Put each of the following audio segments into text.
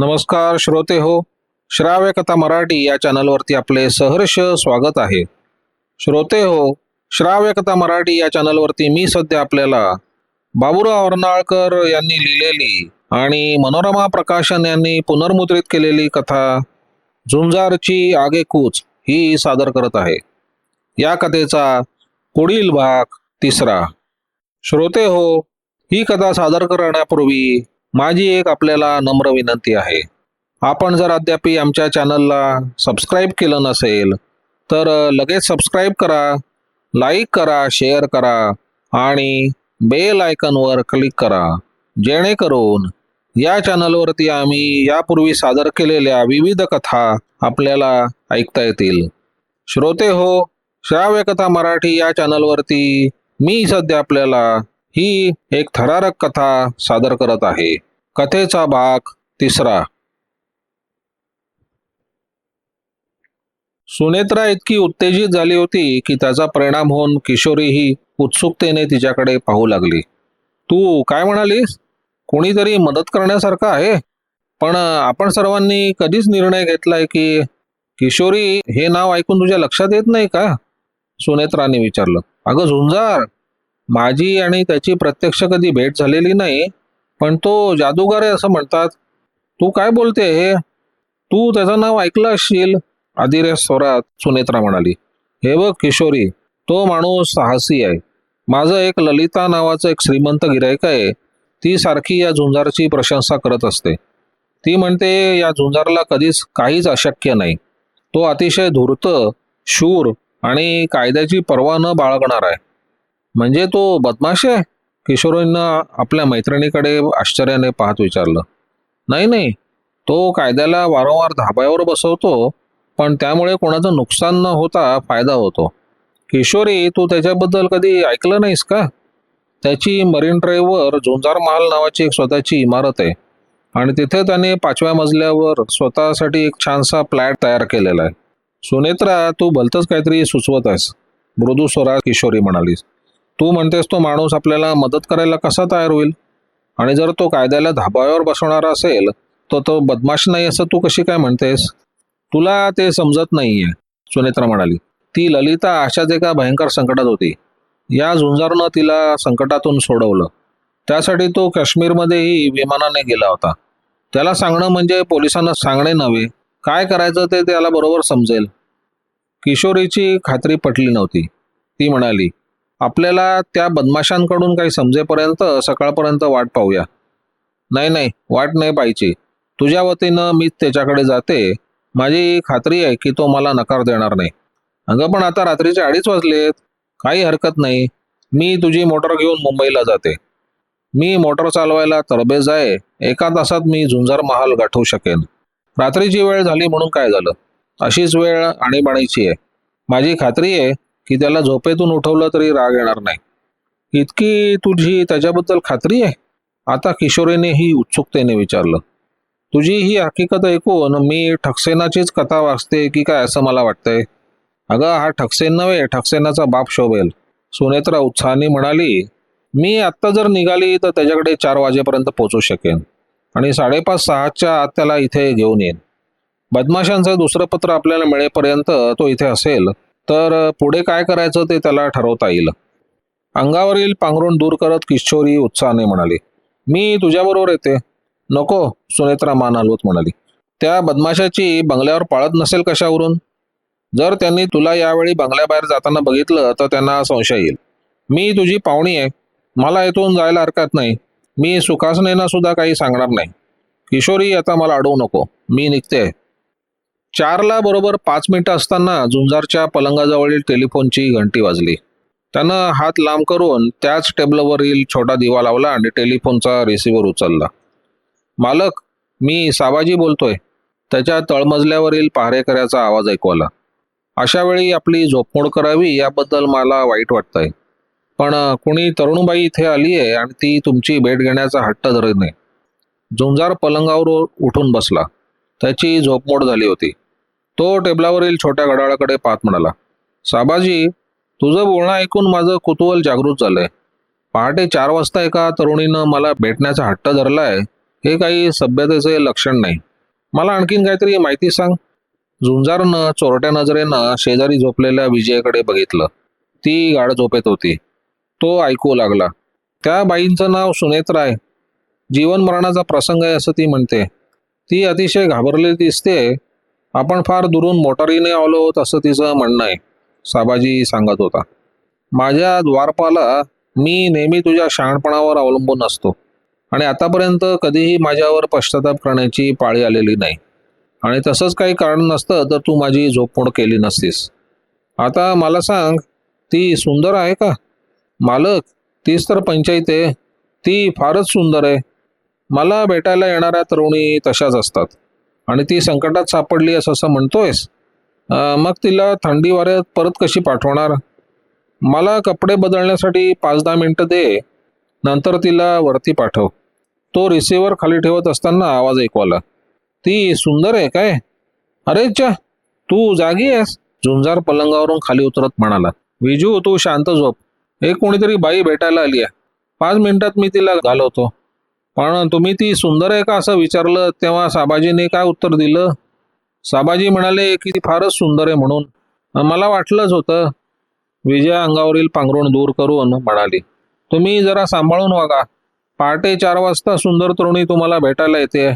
नमस्कार श्रोते हो श्राव्य कथा मराठी या चॅनलवरती आपले सहर्ष स्वागत आहे. श्रोते हो श्राव्य कथा मराठी या चॅनलवरती मी सध्या आपल्याला बाबुराव अर्नाळकर यांनी लिहिलेली आणि मनोरमा प्रकाशन यांनी पुनर्मुद्रित केलेली कथा झुंजारची आगेकूच ही सादर करत आहे. या कथेचा पुढील भाग तिसरा. श्रोते हो ही कथा सादर करण्यापूर्वी माझी एक आपल्याला नम्र विनंती आहे. आपण जर अद्याप आमच्या चॅनलला सबस्क्राईब केलं नसेल तर लगेच सबस्क्राईब करा लाईक करा शेअर करा आणि बेल आयकनवर क्लिक करा. जेणेकरून या चॅनलवरती आम्ही यापूर्वी सादर केलेल्या विविध कथा आपल्याला ऐकता येतील. श्रोते हो श्राव्य कथा मराठी या चॅनलवरती मी सध्या आपल्याला ही एक थरारक कथा सादर करत आहे. कथेचा भाग तिसरा. सुनेत्रा इतकी उत्तेजित झाली होती की त्याचा परिणाम होऊन किशोरीही उत्सुकतेने तिच्याकडे पाहू लागली. तू काय म्हणालीस? कोणीतरी मदत करण्यासारखं आहे? पण आपण सर्वांनी कधीच निर्णय घेतलाय की किशोरी हे नाव ऐकून तुझ्या लक्षात येत नाही का? सुनेत्राने विचारलं. अगं झुंजार माझी आणि त्याची प्रत्यक्ष कधी भेट झालेली नाही पण तो जादूगार आहे असं म्हणतात. तू काय बोलते हे? तू त्याचं नाव ऐकलं असशील? आदिरे स्वरात सुनेत्रा म्हणाली. हे बघ किशोरी तो माणूस साहसी आहे. माझं एक ललिता नावाचं एक श्रीमंत गिरायक आहे. ती सारखी या झुंजारची प्रशंसा करत असते. ती म्हणते या झुंजारला कधीच काहीच अशक्य नाही. तो अतिशय धूर्त शूर आणि कायद्याची पर्वा न बाळगणार आहे. म्हणजे तो बदमाश आहे? किशोरींना आपल्या मैत्रिणीकडे आश्चर्याने पाहत विचारलं नाही नाही तो कायद्याला वारंवार धाब्यावर बसवतो पण त्यामुळे कोणाचं नुकसान न होता फायदा होतो. किशोरी तू त्याच्याबद्दल कधी ऐकलं नाहीस का? त्याची मरीन ड्राईव्हवर झुंजार महाल नावाची एक स्वतःची इमारत आहे आणि तिथे त्याने पाचव्या मजल्यावर स्वतःसाठी एक छानसा फ्लॅट तयार केलेला आहे. सुनेत्रा तू भलतंच काहीतरी सुचवत आहेस मृदू स्वराज किशोरी म्हणालीस तू म्हणतेस तो माणूस आपल्याला मदत करायला कसा तयार होईल? आणि जर तो कायद्याला धाब्यावर बसवणारा असेल तर तो बदमाश नाही असं तू कशी काय म्हणतेस? तुला ते समजत नाहीये सुनेत्रा म्हणाली. ती ललिता अशाच एका भयंकर संकटात होती. या झुंजारनं तिला संकटातून सोडवलं. त्यासाठी तो काश्मीरमध्येही विमानाने गेला होता. त्याला सांगणं म्हणजे पोलिसांना सांगणे नव्हे. काय करायचं ते त्याला बरोबर समजेल. किशोरीची खात्री पटली नव्हती. ती म्हणाली आपल्याला त्या बदमाशांकडून काही समजेपर्यंत सकाळपर्यंत वाट पाहूया. नाही नाही वाट नाही पाहिजे तुझ्या वतीनं मीच त्याच्याकडे जाते. माझी खात्री आहे की तो मला नकार देणार नाही. अगं पण आता रात्रीचे अडीच वाजलेत. काही हरकत नाही. मी तुझी मोटर घेऊन मुंबईला जाते. मी मोटर चालवायला तरबेज आहे. एका तासात मी झुंजार महाल गाठवू शकेन. रात्रीची वेळ झाली म्हणून काय झालं? अशीच वेळ आणीबाणीची आहे. माझी खात्री आहे की त्याला झोपेतून उठवलं तरी राग येणार नाही. इतकी तुझी त्याच्याबद्दल खात्री आहे? आता किशोरीने ही उत्सुकतेने विचारलं. तुझी ही हकीकत ऐकून मी ठक्सेनाचीच कथा वाचते की काय असं मला वाटतंय? अगं हा ठक्सेन नव्हे ठक्सेनाचा बाप शोभेल. सुनेत्रा उत्साहाने म्हणाली मी आत्ता जर निघाली तर त्याच्याकडे चार वाजेपर्यंत पोहोचू शकेन आणि साडेपाच सहाच्या आत त्याला इथे घेऊन येईन. बदमाशांचं दुसरं पत्र आपल्याला मिळेपर्यंत तो इथे असेल तर पुढे काय करायचं ते त्याला ठरवता येईल. अंगावरील पांघरून दूर करत किशोरी उत्साहाने म्हणाली मी तुझ्याबरोबर येते. नको सुनेत्रा मान हलवत म्हणाली. त्या बदमाशाची बंगल्यावर पाळत नसेल कशावरून? जर त्यांनी तुला यावेळी बंगल्याबाहेर जाताना बघितलं तर त्यांना संशय येईल. मी तुझी पाहुणी आहे. मला इथून जायला हरकत नाही. मी सुखासनेना सुद्धा काही सांगणार नाही. किशोरी आता मला अडवू नको. मी निघते. चारला बरोबर पाच मिनिटं असताना झुंजारच्या पलंगाजवळील टेलिफोनची घंटी वाजली. त्यानं हात लांब करून त्याच टेबलवरील छोटा दिवा लावला आणि टेलिफोनचा रिसिव्हर उचलला. मालक मी साबाजी बोलतोय. त्याच्या तळमजल्यावरील पहारेकऱ्याचा आवाज ऐकू आला. अशा वेळी आपली झोपमोड करावी याबद्दल मला वाईट वाटतंय. पण कुणी तरुणबाई इथे आली आहे आणि ती तुमची भेट घेण्याचा हट्ट धरत नाही. झुंजार पलंगावर उठून बसला. त्याची झोपमोड झाली होती. तो टेबलावरील छोट्या घड्याळाकडे पाहत म्हणाला साबाजी तुझं बोलणं ऐकून माझं कुतूहल जागृत झालंय. पहाटे चार वाजता एका तरुणीनं मला भेटण्याचा हट्ट धरलाय हे काही सभ्यतेचे लक्षण नाही. मला आणखीन काहीतरी माहिती सांग. झुंजारनं चोरट्या नजरेनं शेजारी झोपलेल्या विजयाकडे बघितलं. ती गाढ झोपेत होती. तो ऐकू लागला त्या बाईंचं नाव सुनेत्रा आहे जीवन मरणाचा प्रसंग आहे असं ती म्हणते. ती अतिशय घाबरलेली दिसते. आपण फार दुरून मोटारीने आलो आहोत असं तिचं म्हणणं आहे साबाजी सांगत होता. माझ्या द्वारपाला मी नेहमी तुझ्या शहाणपणावर अवलंबून असतो आणि आतापर्यंत कधीही माझ्यावर पश्चाताप करण्याची पाळी आलेली नाही. आणि तसंच काही कारण नसतं तर तू माझी झोपमोड केली नसतीस. आता मला सांग ती सुंदर आहे का? मालक तीच तर पंचायत आहे. ती फारच सुंदर आहे. मला भेटायला येणाऱ्या तरुणी तशाच असतात. आणि ती संकटात सापडली असं असं म्हणतोयस. मग तिला थंडी वाऱ्यात परत कशी पाठवणार? मला कपडे बदलण्यासाठी पाच दहा मिनटं दे. नंतर तिला वरती पाठव. तो रिसिव्हर खाली ठेवत असताना आवाज ऐकू आला ती सुंदर आहे काय? अरे च्या तू जागी आहेस? झुंजार पलंगावरून खाली उतरत म्हणाला. विजू तू शांत झोप. एक कोणीतरी बाई भेटायला आली आहे. पाच मिनिटात मी तिला घालवतो. पण तुम्ही ती सुंदर आहे का असं विचारलं? तेव्हा साबाजीने काय उत्तर दिलं? साबाजी म्हणाले की ती फारच सुंदर आहे म्हणून. मला वाटलंच होतं. विजया अंगावरील पांघरुण दूर करून म्हणाली तुम्ही जरा सांभाळून वागा. पहाटे चार वाजता सुंदर तरुणी तुम्हाला भेटायला येते.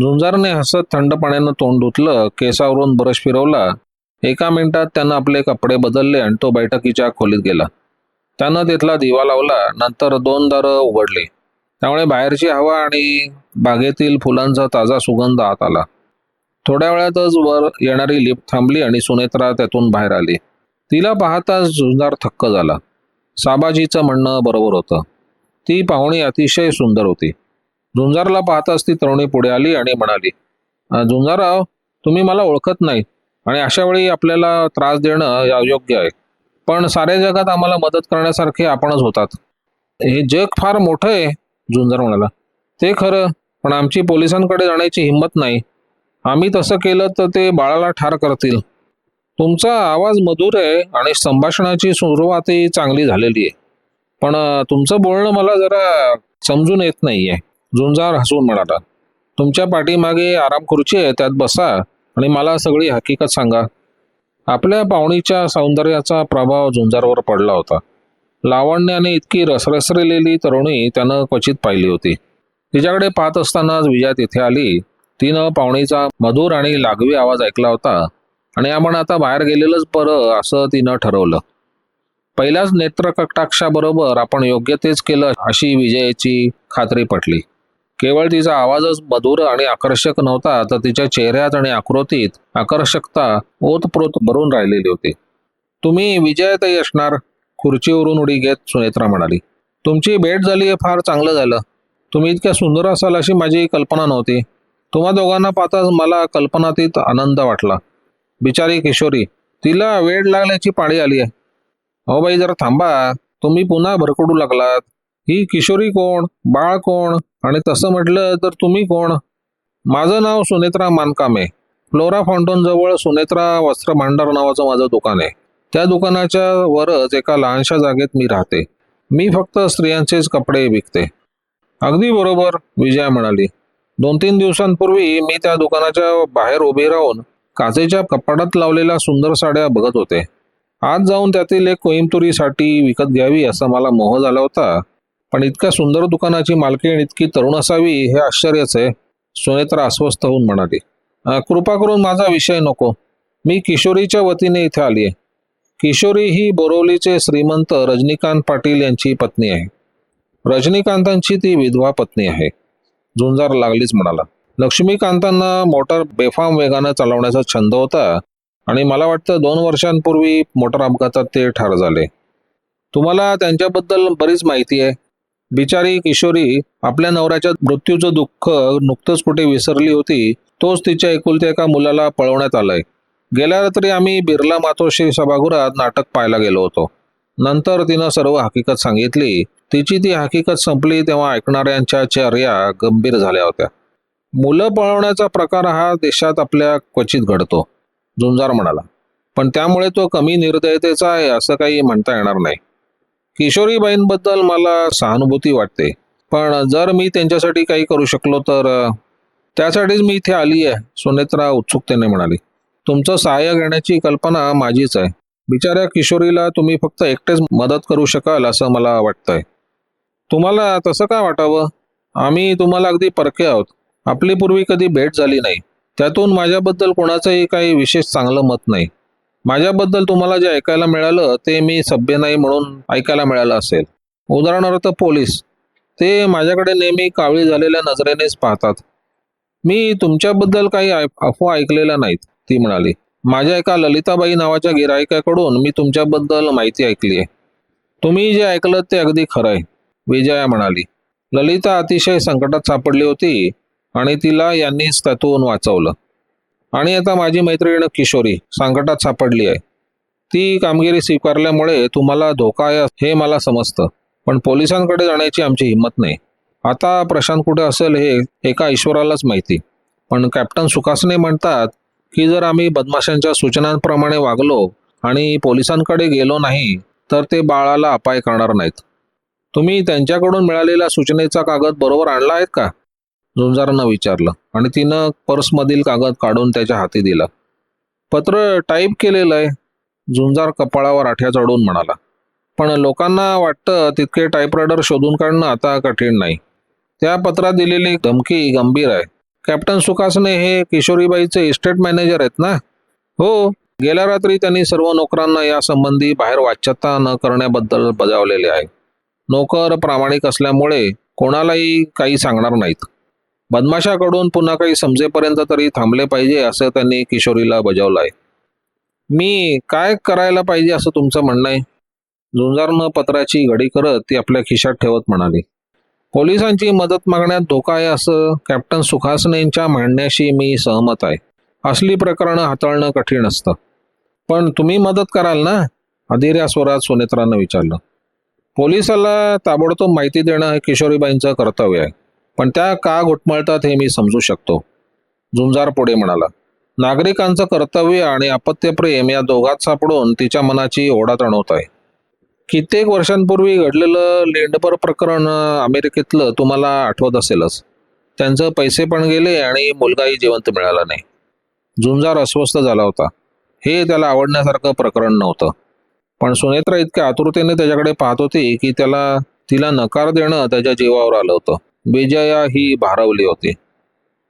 झुंजारने हसत थंड पाण्यानं तोंड धुतलं केसावरून ब्रश फिरवला. एका मिनिटात त्यानं आपले कपडे बदलले आणि तो बैठकीच्या खोलीत गेला. त्यानं तिथला दिवा लावला नंतर दोन दारं उघडली. त्यामुळे बाहेरची हवा आणि बागेतील फुलांचा ताजा सुगंध आत आला. थोड्या वेळातच वर येणारी लिफ्ट थांबली आणि सुनेत्रा त्यातून बाहेर आली. तिला पाहताच झुंजार थक्क झाला. साबाजीचं म्हणणं बरोबर होतं. ती पाहुणी अतिशय सुंदर होती. झुंजारला पाहताच ती तरुणी पुढे आली आणि म्हणाली झुंजाराव तुम्ही मला ओळखत नाही आणि अशा वेळी आपल्याला त्रास देणं अयोग्य आहे. पण साऱ्या जगात आम्हाला मदत करण्यासारखे आपणच होतात. हे जग फार मोठं आहे. झुंजार म्हणाला ते खरं पण आमची पोलिसांकडे जाण्याची हिंमत नाही. आम्ही तसं केलं तर ते बाळाला ठार करतील. तुमचा आवाज मधुर आहे आणि संभाषणाची सुरुवातही चांगली झालेली आहे. पण तुमचं बोलणं मला जरा समजून येत नाहीये. झुंजार हसून म्हणाला तुमच्या पाठीमागे आराम खुर्ची आहे त्यात बसा आणि मला सगळी हकीकत सांगा. आपल्या पाहुणीच्या सौंदर्याचा प्रभाव झुंजारवर पडला होता. लावण्याने इतकी रसरसलेली तरुणी त्यानं क्वचित पाहिली होती. तिच्याकडे पाहत असतानाच विजया तिथे आली. तिनं पाहुणीचा मधुर आणि लागवी आवाज ऐकला होता आणि आपण आता बाहेर गेलेलंच बरं असं तिनं ठरवलं. पहिल्याच नेत्रकटाक्षाबरोबर आपण योग्य तेच केलं अशी विजयाची खात्री पटली. केवळ तिचा आवाजच मधुर आणि आकर्षक नव्हता तर तिच्या चेहऱ्यात आणि आकृतीत आकर्षकता ओतप्रोत भरून राहिलेली होती. तुम्ही विजयतही असणार? खुर्चीवरून उडी घेत सुनेत्रा म्हणाली तुमची भेट झाली हे फार चांगलं झालं. तुम्ही इतक्या सुंदर असाल अशी माझी कल्पना नव्हती. तुम्हा दोघांना पाहताच मला कल्पनातीत आनंद वाटला. बिचारी किशोरी तिला वेळ लागल्याची पाळी आली आहे. अहो बाई जरा थांबा. तुम्ही पुन्हा भरकडू लागलात. ही किशोरी कोण? बाळ कोण? आणि तसं म्हटलं तर तुम्ही कोण? माझं नाव सुनेत्रा मानकामे. फ्लोरा फाउंटन जवळ सुनेत्रा वस्त्र भांडार नावाचं माझं दुकान आहे. त्या दुकानाच्या वरच एका लहानशा जागेत मी राहते. मी फक्त स्त्रियांचेच कपडे विकते. अगदी बरोबर विजया म्हणाली. दोन तीन दिवसांपूर्वी मी त्या दुकानाच्या बाहेर उभे राहून काचेच्या कपाटात लावलेल्या सुंदर साड्या बघत होते. आज जाऊन त्यातील एक कोईमतुरीसाठी विकत घ्यावी असा मला मोह झाला होता. पण इतक्या सुंदर दुकानाची मालकीण इतकी तरुण असावी हे आश्चर्यच आहे सुनेत्रा अस्वस्थ होऊन म्हणाली. कृपा करून माझा विषय नको. मी किशोरीच्या वतीने इथे आली आहे किशोरी ही बोरवलीचे श्रीमंत रजनीकांत पाटील यांची पत्नी आहे. रजनीकांतांची ती विधवा पत्नी आहे. झुंजार लागलीच म्हणाला. लक्ष्मीकांतांना मोटर बेफाम वेगानं चालवण्याचा छंद होता आणि मला वाटतं दोन वर्षांपूर्वी मोटर अपघातात ते ठार झाले. तुम्हाला त्यांच्याबद्दल बरीच माहिती आहे. बिचारी किशोरी आपल्या नवऱ्याच्या मृत्यूचं दुःख नुकतंच कुठे विसरली होती तोच तिच्या एकुलत्या एका मुलाला पळवण्यात आलाय. गेल्या रात्री आम्ही बिर्ला मातोश्री सभागृहात नाटक पाहायला गेलो होतो. नंतर तिनं सर्व हकीकत सांगितली. तिची ती हकीकत संपली तेव्हा ऐकणाऱ्यांच्या चर्या गंभीर झाल्या होत्या. मुलं पळवण्याचा प्रकार हा देशात आपल्या क्वचित घडतो झुंजार म्हणाला. पण त्यामुळे तो कमी निर्दयतेचा आहे असं काही म्हणता येणार नाही. किशोरीबाईंबद्दल मला सहानुभूती वाटते. पण जर मी त्यांच्यासाठी काही करू शकलो तर त्यासाठीच मी इथे आली आहे सुनेत्रा उत्सुकतेने म्हणाली. तुमचं सहाय्य घेण्याची कल्पना माझीच आहे. बिचाऱ्या किशोरीला तुम्ही फक्त एकटेच मदत करू शकाल असं मला वाटतंय. तुम्हाला तसं काय वाटावं? आम्ही तुम्हाला अगदी परके आहोत. आपली पूर्वी कधी भेट झाली नाही. त्यातून माझ्याबद्दल कोणाचंही काही विशेष चांगलं मत नाही. माझ्याबद्दल तुम्हाला जे ऐकायला मिळालं ते मी सभ्य नाही म्हणून ऐकायला मिळालं असेल. उदाहरणार्थ पोलीस. ते माझ्याकडे नेहमी कावळी झालेल्या नजरेनेच पाहतात. मी तुमच्याबद्दल काही ऐ- अफवा ऐकलेल्या नाहीत. ती म्हणाली माझ्या एका ललिताबाई नावाच्या गिरायकाकडून मी तुमच्याबद्दल माहिती ऐकली आहे तुम्ही जे ऐकलं ते अगदी खरं आहे. विजया म्हणाली ललिता अतिशय संकटात सापडली होती आणि तिला यांनीच त्यातून वाचवलं. आणि आता माझी मैत्रीण किशोरी संकटात सापडली आहे. ती कामगिरी स्वीकारल्यामुळे तुम्हाला धोका आहे हे मला समजतं. पण पोलिसांकडे जाण्याची आमची हिंमत नाही. आता प्रशांत कुठे असेल हे एका ईश्वरालाच माहिती. पण कॅप्टन सुखासने म्हणतात की जर आम्ही बदमाशांच्या सूचनांप्रमाणे वागलो आणि पोलिसांकडे गेलो नाही तर ते बाळाला अपाय करणार नाहीत. तुम्ही त्यांच्याकडून मिळालेल्या सूचनेचा कागद बरोबर आणला आहेत का? झुंजारनं विचारलं आणि तिनं पर्समधील कागद काढून त्याच्या हाती दिला. पत्र टाईप केलेलं आहे. झुंजार कपाळावर आठ्या चढून म्हणाला. पण लोकांना वाटतं तितके टाईपरायडर शोधून काढणं आता कठीण नाही. त्या पत्रात दिलेली धमकी गंभीर आहे. कॅप्टन सुखासने हे किशोरीबाईचे इस्टेट मॅनेजर आहेत ना? हो गेल्या रात्री त्यांनी सर्व नोकरांना या संबंधी बाहेर वाच्यता न करण्याबद्दल बजावलेले आहे. नोकर प्रामाणिक असल्यामुळे कोणालाही काही सांगणार नाहीत. बदमाशाकडून पुन्हा काही समजेपर्यंत तरी थांबले पाहिजे असं त्यांनी किशोरीला बजावलं आहे. मी काय करायला पाहिजे असं तुमचं म्हणणं आहे? झुंजारनं पत्राची घडी करत ती आपल्या खिशात ठेवत म्हणाली. पोलिसांची मदत मागण्यात धोका आहे असं कॅप्टन सुखासनेंच्या म्हणण्याशी मी सहमत आहे. असली प्रकरणं हाताळणं कठीण असतं. पण तुम्ही मदत कराल ना? अधीर्या स्वरात सुनेत्रानं विचारलं. पोलिसाला ताबडतोब माहिती देणं हे किशोरीबाईंचं कर्तव्य आहे. पण त्या का घुटमळतात हे मी समजू शकतो. झुंजार पुढे म्हणाला. नागरिकांचं कर्तव्य आणि अपत्यप्रेम या दोघात सापडून तिच्या मनाची ओढा तणवत आहे. कित्येक वर्षांपूर्वी घडलेलं लेंडपर प्रकरण अमेरिकेतलं तुम्हाला आठवत असेलच. त्यांचं पैसे पण गेले आणि मुलगाही जिवंत मिळाला नाही. झुंजार अस्वस्थ झाला होता. हे त्याला आवडण्यासारखं प्रकरण नव्हतं. पण सुनेत्रा इतक्या आतुरतेने त्याच्याकडे पाहत होती की त्याला तिला नकार देणं त्याच्या जीवावर आलं होतं. विजया ही भारावली होती.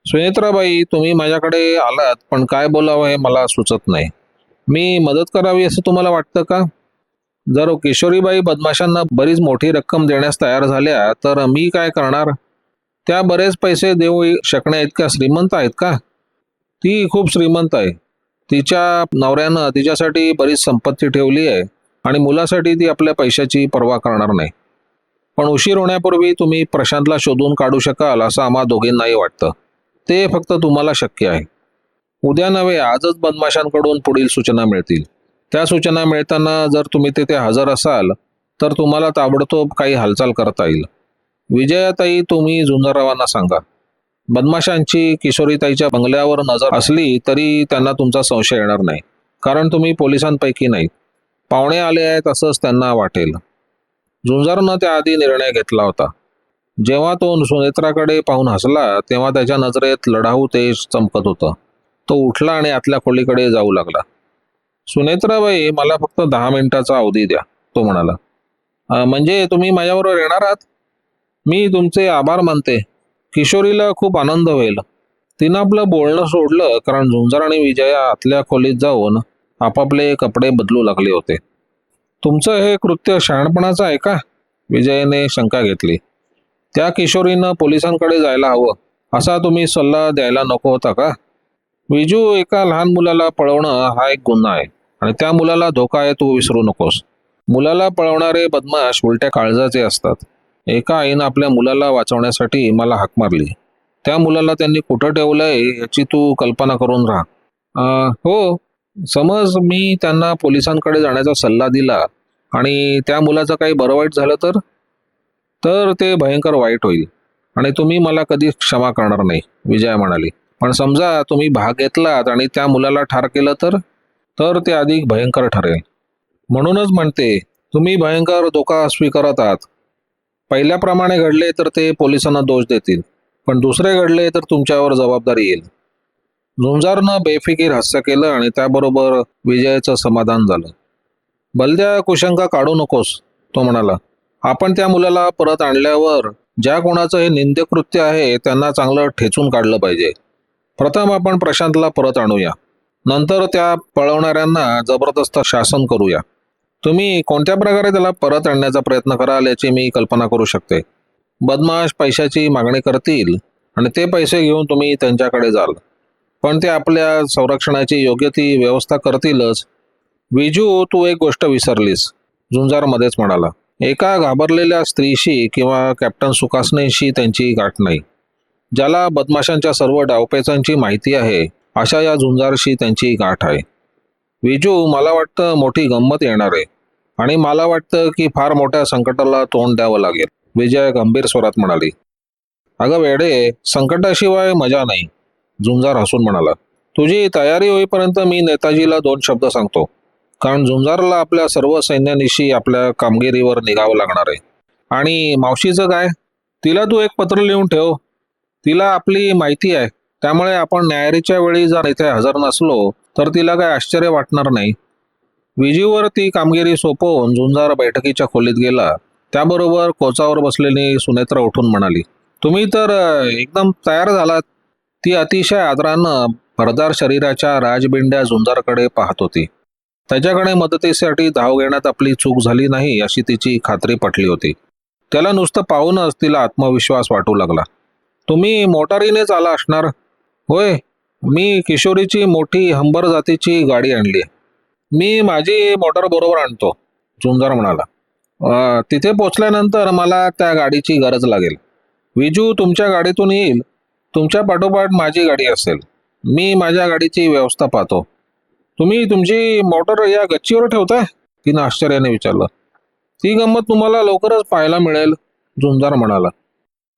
सुनेत्राबाई तुम्ही माझ्याकडे आलात पण काय बोलावं हे मला सुचत नाही. मी मदत करावी असं तुम्हाला वाटतं का? जर किशोरीबाई बदमाशांना बरीच मोठी रक्कम देण्यास तयार झाल्या तर मी काय करणार? त्या बरेच पैसे देऊ शकण्या इतक्या श्रीमंत आहेत का? ती खूप श्रीमंत आहे. तिच्या नवऱ्यानं तिच्यासाठी बरीच संपत्ती ठेवली आहे आणि मुलासाठी ती आपल्या पैशाची पर्वा करणार नाही. पण उशीर होण्यापूर्वी तुम्ही प्रशांतला शोधून काढू शकाल असं आम्हा दोघींनाही वाटतं. ते फक्त तुम्हाला शक्य आहे. उद्या नव्हे आजच बदमाशांकडून पुढील सूचना मिळतील. त्या सूचना मिळताना जर तुम्ही तिथे हजर असाल तर तुम्हाला ताबडतोब काही हालचाल करता येईल. विजयाताई तुम्ही जुंजारावांना सांगा. बदमाशांची किशोरीताईच्या बंगल्यावर नजर असली तरी त्यांना तुमचा संशय येणार नाही कारण तुम्ही पोलिसांपैकी नाही पाहुणे आले आहेत असंच त्यांना वाटेल. झुंजारनं त्याआधी निर्णय घेतला होता. जेव्हा तो सुनेत्राकडे पाहून हसला तेव्हा त्याच्या नजरेत लढाऊ तेज चमकत होतं. तो उठला आणि आतल्या खोलीकडे जाऊ लागला. सुनेत्राबाई मला फक्त दहा मिनिटाचा अवधी द्या तो म्हणाला. म्हणजे तुम्ही माझ्याबरोबर येणार आहात? मी तुमचे आभार मानते. किशोरीला खूप आनंद होईल. तिनं आपलं बोलणं सोडलं कारण झुंजार आणि विजया आतल्या खोलीत जाऊन आपापले कपडे बदलू लागले होते. तुमचं हे कृत्य शहाणपणाचं आहे का? विजयने शंका घेतली. त्या किशोरीनं पोलिसांकडे जायला हवं. असा तुम्ही सल्ला द्यायला नको होता का? विजू एका लहान मुलाला पळवणं हा एक गुन्हा आहे. आणि त्या मुलाला धोका आहे तू विसरू नकोस. मुलाला पळवणारे बदमाश उलट्या काळजाचे असतात. एका आईनं आपल्या मुलाला वाचवण्यासाठी मला हाक मारली. त्या मुलाला त्यांनी कुठं ठेवलंय याची तू कल्पना करून राहा. हो समज मी त्यांना पोलिसांकडे जाण्याचा सल्ला दिला आणि त्या मुलाचं काही बरं वाईट झालं तर? तर ते भयंकर वाईट होईल आणि तुम्ही मला कधी क्षमा करणार नाही विजया म्हणाली. पण समजा तुम्ही भाग घेतलात आणि त्या मुलाला ठार केलं तर? तर ते अधिक भयंकर ठरेल. म्हणूनच म्हणते तुम्ही भयंकर धोका स्वीकारत आहात. पहिल्याप्रमाणे घडले तर ते पोलिसांना दोष देतील पण दुसरे घडले तर तुमच्यावर जबाबदारी येईल. झुंजारनं बेफिकीर हास्य केलं आणि त्याबरोबर विजयाचं समाधान झालं. बलद्या कुशंका काढू नकोस तो म्हणाला. आपण त्या मुलाला परत आणल्यावर ज्या कोणाचं हे निंदकृत्य आहे त्यांना चांगलं ठेचून काढलं पाहिजे. प्रथम आपण प्रशांतला परत आणूया. नंतर त्या पळवणाऱ्यांना जबरदस्त शासन करूया. तुम्ही कोणत्या प्रकारे त्याला परत आणण्याचा प्रयत्न कराल याची मी कल्पना करू शकते. बदमाश पैशाची मागणी करतील आणि ते पैसे घेऊन तुम्ही त्यांच्याकडे जाल. पण ते आपल्या संरक्षणाची योग्य ती व्यवस्था करतीलच. विजू तू एक गोष्ट विसरलीस. झुंजारमध्येच म्हणाला. एका घाबरलेल्या स्त्रीशी किंवा कॅप्टन सुकासनेशी त्यांची गाठ नाही. ज्याला बदमाशांच्या सर्व डावपेचांची माहिती आहे अशा या झुंजारशी त्यांची गाठ आहे. विजू मला वाटतं मोठी गंमत येणार आहे. आणि मला वाटतं की फार मोठ्या संकटाला तोंड द्यावं लागेल. विजय गंभीर स्वरात म्हणाली. अगं वेडे संकटाशिवाय मजा नाही झुंजार हसून म्हणाला. तुझी तयारी होईपर्यंत मी नेताजीला दोन शब्द सांगतो. कारण झुंजारला आपल्या सर्व सैन्यानिशी आपल्या कामगिरीवर निघावं लागणार आहे. आणि मावशीचं काय? तिला तू एक पत्र लिहून ठेव. तिला आपली माहिती आहे. त्यामुळे आपण न्यायारीच्या वेळी जर इथे हजर नसलो तर तिला काय आश्चर्य वाटणार नाही. विजीवर ती कामगिरी सोपवून झुंजार बैठकीच्या खोलीत गेला. त्याबरोबर कोचावर बसलेली सुनेत्र उठून म्हणाली तुम्ही तर एकदम तयार झालात. ती अतिशय आदरानं भरदार शरीराच्या राजबिंड्या झुंजारकडे पाहत होती. त्याच्याकडे मदतीसाठी धाव घेण्यात आपली चूक झाली नाही अशी तिची खात्री पटली होती. त्याला नुसतं पाहूनच तिला आत्मविश्वास वाटू लागला. तुम्ही मोटारीनेच आला असणार? होय मी किशोरीची मोठी हंबर जातीची गाडी आणली. मी माझी मोटर बरोबर आणतो झुंजार म्हणाला. तिथे पोचल्यानंतर मला त्या गाडीची गरज लागेल. विजू तुमच्या गाडीतून येईल तुमच्या पाठोपाठ माझी गाडी असेल. मी माझ्या गाडीची व्यवस्था पाहतो. तुम्ही तुमची मोटर या गच्चीवर ठेवताय? तिनं आश्चर्याने विचारलं. ती गंमत तुम्हाला लवकरच पाहायला मिळेल झुंजार म्हणाला.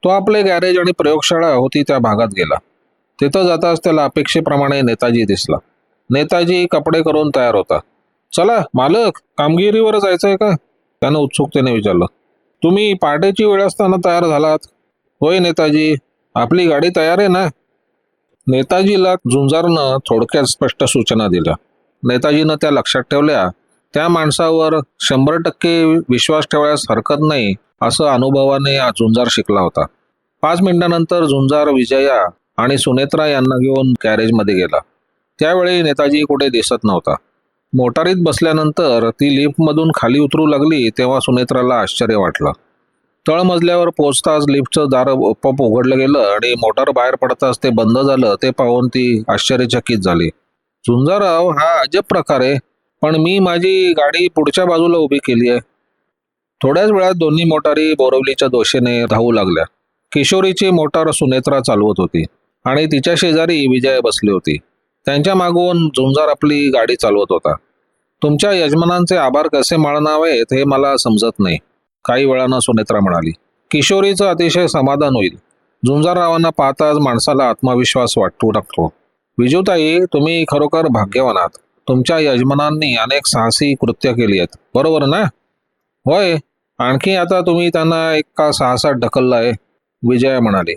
तो आपले गॅरेज आणि प्रयोगशाळा होती त्या भागात गेला. तिथं जाताच त्याला अपेक्षेप्रमाणे नेताजी दिसला. नेताजी कपडे करून तयार होता. चला मालक कामगिरीवर जायचंय का? त्यानं उत्सुकतेने विचारलं. तुम्ही पहाटेची वेळ असताना तयार झालात. होय नेताजी. आपली गाडी तयार आहे ना? नेताजीला झुंजारनं थोडक्यात स्पष्ट सूचना दिल्या. नेताजीनं त्या लक्षात ठेवल्या त्या माणसावर शंभर टक्के विश्वास ठेवण्यास हरकत नाही असं अनुभवाने झुंजार शिकला होता. पाच मिनिटानंतर झुंजार विजया आणि सुनेत्रा यांना घेऊन कॅरेजमध्ये गेला. त्यावेळी नेताजी कुठे दिसत नव्हता. मोटारीत बसल्यानंतर ती लिफ्टमधून खाली उतरू लागली तेव्हा सुनेत्राला आश्चर्य वाटलं. तळमजल्यावर पोचताच लिफ्टचं दार पप उघडलं गेलं आणि मोटार बाहेर पडताच ते बंद झालं ते पाहून ती आश्चर्यचकित झाली. झुंजाराव हा अजब प्रकार आहे. पण मी माझी गाडी पुढच्या बाजूला उभी केली आहे. थोड्याच वेळात दोन्ही मोटारी बोरवलीच्या दोषेने धावू लागल्या. किशोरीची मोटार सुनेत्रा चालवत होती. आणि तिच्या शेजारी विजय बसली होती. त्यांच्या मागून झुंजार आपली गाडी चालवत होता. तुमच्या यजमानांचे आभार कसे माळणावेत हे मला समजत नाही. काही वेळानं सुनेत्रा म्हणाली किशोरीचं अतिशय समाधान होईल. झुंजाररावांना पाहताच माणसाला आत्मविश्वास वाटू लागतो विजूताई तुम्ही खरोखर भाग्यवान आहात. तुमच्या यजमानांनी अनेक साहसी कृत्य केली आहेत. बरोबर ना? होय. आणखी आता तुम्ही त्यांना एका साहसात ढकललं आहे विजया म्हणाली.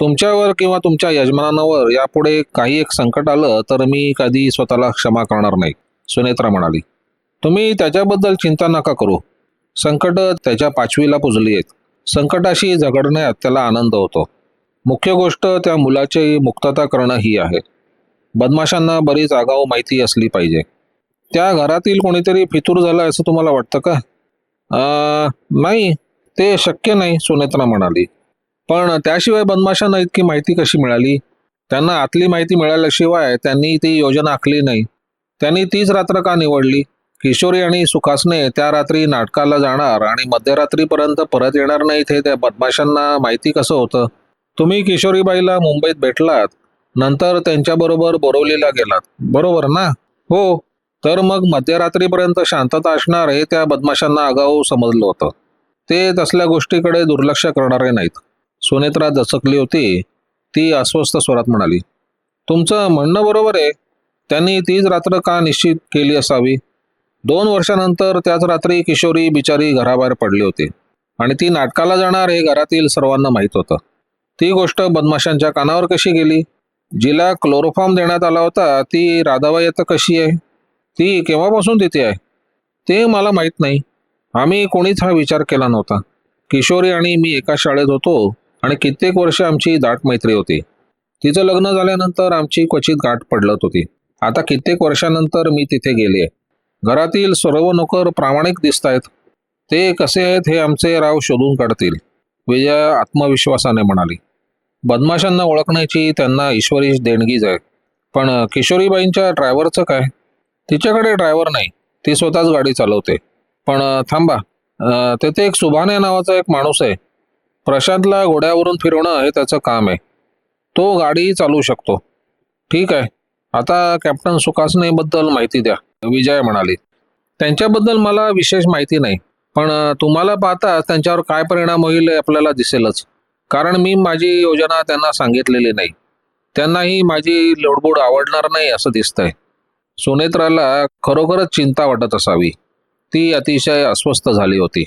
तुमच्यावर किंवा तुमच्या यजमानांवर यापुढे काही एक संकट आलं तर मी कधी स्वतःला क्षमा करणार नाही. सुनेत्रा म्हणाली. तुम्ही त्याच्याबद्दल चिंता नका करू. संकट त्याच्या पाचवीला पुजली आहेत. संकटाशी झगडण्यात त्याला आनंद होतो. मुख्य गोष्ट त्या मुलाची मुक्तता करणं ही आहे. बदमाशांना बरीच आगाऊ माहिती असली पाहिजे. त्या घरातील कोणीतरी फितूर झाला असं तुम्हाला वाटतं का? नाही ते शक्य नाही सुनेत्रा म्हणाली. पण त्याशिवाय बदमाशांना इतकी माहिती कशी मिळाली? त्यांना आतली माहिती मिळाल्याशिवाय त्यांनी ती योजना आखली नाही. त्यांनी तीच रात्र का निवडली? किशोरी आणि सुखासने त्या रात्री नाटकाला जाणार आणि मध्यरात्रीपर्यंत परत येणार नाहीत हे त्या बदमाशांना माहिती कसं होतं? तुम्ही किशोरीबाईला मुंबईत भेटलात नंतर त्यांच्याबरोबर बोरवलीला गेलात. बरोबर ना? हो. तर मग मध्यरात्रीपर्यंत शांतता असणार हे त्या बदमाशांना आगाऊ समजलं होतं. ते तसल्या गोष्टीकडे दुर्लक्ष करणारे नाहीत. सुनेत्रा दचकली होती. ती अस्वस्थ स्वरात म्हणाली तुमचं म्हणणं बरोबर आहे. त्यांनी तीच रात्र का निश्चित केली असावी? दोन वर्षानंतर त्याच रात्री किशोरी बिचारी घराबाहेर पडली होती आणि ती नाटकाला जाणार हे घरातील सर्वांना माहीत होतं. ती गोष्ट बदमाशांच्या कानावर कशी गेली? जिला क्लोरोफॉर्म देण्यात आला होता ती राधाबाई आता कशी आहे? ती केव्हापासून तिथे आहे? ते मला माहीत नाही. आम्ही कोणीच हा विचार केला नव्हता. किशोरी आणि मी एका शाळेत होतो. आणि कित्येक वर्ष आमची दाट मैत्री होती. तिचं लग्न झाल्यानंतर आमची क्वचित गाठ पडलत होती. आता कित्येक वर्षानंतर मी तिथे गेले. घरातील सर्व नोकर प्रामाणिक दिसत आहेत ते कसे आहेत हे आमचे राव शोधून काढतील विजया आत्मविश्वासाने म्हणाली. बदमाशांना ओळखण्याची त्यांना ईश्वरी देणगीच आहे. पण किशोरीबाईंच्या ड्रायव्हरचं काय? तिच्याकडे ड्रायव्हर नाही. ती स्वतःच गाडी चालवते. पण थांबा तेथे एक सुभाने नावाचा एक माणूस आहे. प्रशांतला घोड्यावरून फिरवणं हे त्याचं काम आहे. तो गाडी चालवू शकतो. ठीक आहे. आता कॅप्टन सुखासनेबद्दल माहिती द्या. विजय म्हणाली. त्यांच्याबद्दल मला विशेष माहिती नाही. पण तुम्हाला पाहता त्यांच्यावर काय परिणाम होईल आपल्याला दिसेलच. कारण मी माझी योजना त्यांना सांगितलेली नाही. त्यांनाही माझी लोडबोड आवडणार नाही असं दिसतंय. सुनेत्राला खरोखरच चिंता वाटत असावी. ती अतिशय अस्वस्थ झाली होती.